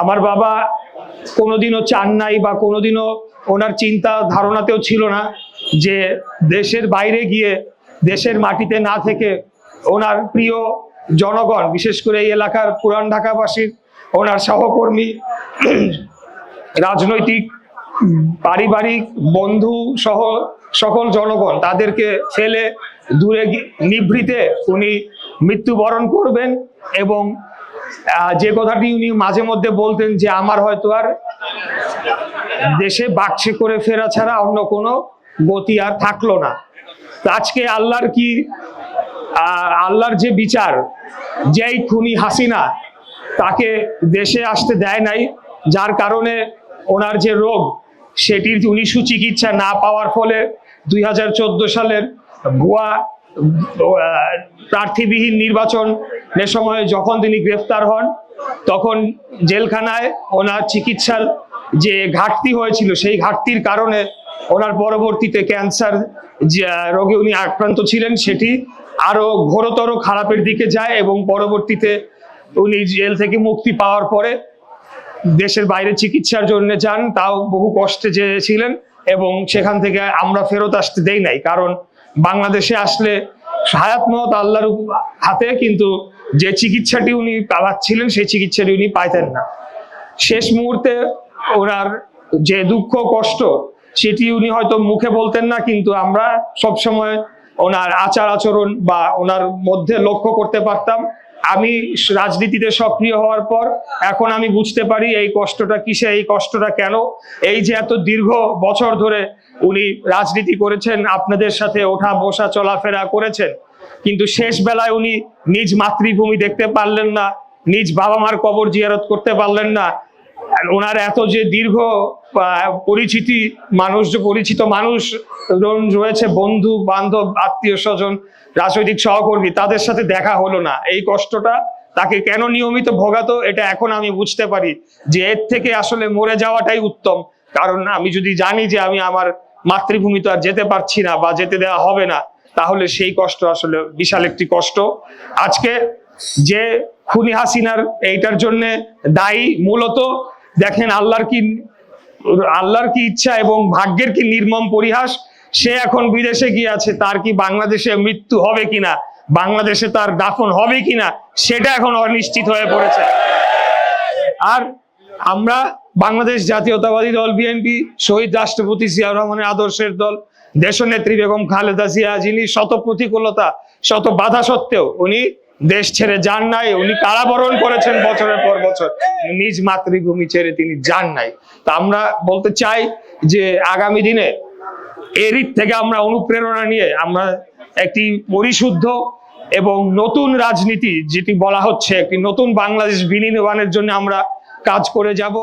আমার বাবা কোনোদিনও চান নাই বা কোনোদিনও ওনার চিন্তা ধারণাতেও ছিল না যে দেশের বাইরে গিয়ে দেশের মাটিতে না থেকে ওনার প্রিয় জনগণ, বিশেষ করে এই এলাকার পুরান ঢাকাবাসীর, ওনার সহকর্মী, রাজনৈতিক, পারিবারিক বন্ধু সহ সকল জনগণ তাদেরকে ফেলে দূরে নিভৃতে উনি মৃত্যুবরণ করবেন এবং যে কথাটি উনি মাঝে মধ্যে বলতেন যে আমার হয়তো আর দেশে বাক্সে করে ফেরা ছাড়া অন্য কোনো গতি আর থাকল না। আজকে আল্লাহর কি আল্লাহর যে বিচার, যেই খুনি হাসিনা, তাকে দেশে আসতে দেয় নাই, যার কারণে ওনার যে রোগ, সেটির উনি সুচিকিৎসা না পাওয়ার ফলে দুই হাজার চোদ্দ সালের ভুয়া প্রার্থীবিহীন প্রার্থীবিহীন নির্বাচনের সময় যখন তিনি গ্রেফতার হন, তখন জেলখানায় ওনার চিকিৎসার যে ঘাটতি হয়েছিল, সেই ঘাটতির কারণে ওনার পরবর্তীতে ক্যান্সার রোগে উনি আক্রান্ত ছিলেন, সেটি আরও ঘোরতর খারাপের দিকে যায় এবং পরবর্তীতে উনি জেল থেকে মুক্তি পাওয়ার পরে দেশের বাইরে চিকিৎসার জন্য যান। তাও বহু কষ্টে যেয়েছিলেন এবং সেখান থেকে আমরা ফেরত আসতে দেই নাই, কারণ বাংলাদেশে আসলে হায়াত মত আল্লাহর হাতে কিন্তু যে চিকিৎসাটি উনি পাচ্ছিলেন সেই চিকিৎসাটি উনি পাইতেন না। শেষ মুহূর্তে ওনার যে দুঃখ, কষ্ট, সেটি উনি হয়তো মুখে বলতেন না, কিন্তু আমরা সবসময় ওনার আচার আচরণ বা ওনার মধ্যে লক্ষ্য করতে পারতাম। আমি রাজনীতিতে সক্রিয় হওয়ার পর এখন আমি বুঝতে পারি এই কষ্টটা কিসে, এই কষ্টটা কেন? এই যে এত দীর্ঘ বছর ধরে উনি রাজনীতি করেছেন, আপনাদের সাথে ওঠা বসা চলাফেরা করেছেন, কিন্তু শেষ বেলায় উনি নিজ মাতৃভূমি দেখতে পারলেন না, নিজ বাবা মার কবর জিয়ারত করতে পারলেন না। ওনার এত যে দীর্ঘ পরিচিতি, মানুষ যে পরিচিত মানুষ রয়েছে, বন্ধু, বান্ধব, আত্মীয় স্বজন, রাজনৈতিক সহকর্মী, তাদের সাথে দেখা হলো না। এই কষ্টটা তাকে কেন নিয়মিত ভোগাতো, এটা এখন আমি বুঝতে পারি যে এর থেকে আসলে মরে যাওয়াটাই উত্তম। কারণ আমি যদি জানি যে আমি আমার মাতৃভূমি তো আর যেতে পারছি না বা যেতে দেওয়া হবে না, তাহলে সেই কষ্ট আসলে বিশাল একটি কষ্ট। আজকে যে খুনি হাসিনার এইটার জন্য দায়ী মূলত, দেখেন আল্লাহর কি আল্লাহর কি ইচ্ছা এবং ভাগ্যের কি নির্মম পরিহাস, সে এখন বিদেশে গিয়ে আছে, তার কি বাংলাদেশে মৃত্যু হবে কিনা, বাংলাদেশে তার দাফন হবে কিনা, সেটা এখন অনিশ্চিত হয়ে পড়েছে। আর আমরা বাংলাদেশ জাতীয়তাবাদী দল, বিএনপি, শহীদ রাষ্ট্রপতি জিয়াউর রহমানের আদর্শের দল, দেশনেত্রী বেগম খালেদা জিয়া, যিনি শত প্রতিকূলতা শত বাধা সত্ত্বেও উনি দেশ ছেড়ে যান নাই, উনি কারাবরণ করেছেন বছরের পর বছর নিজ মাতৃভূমি ছেড়ে তিনি যান নাই। তা আমরা বলতে চাই যে আগামী দিনে এরই থেকে আমরা অনুপ্রেরণা নিয়ে আমরা একটি পরিশুদ্ধ এবং নতুন রাজনীতি, যেটি বলা হচ্ছে একটি নতুন বাংলাদেশ বিনির্মাণের জন্য আমরা কাজ করে যাব।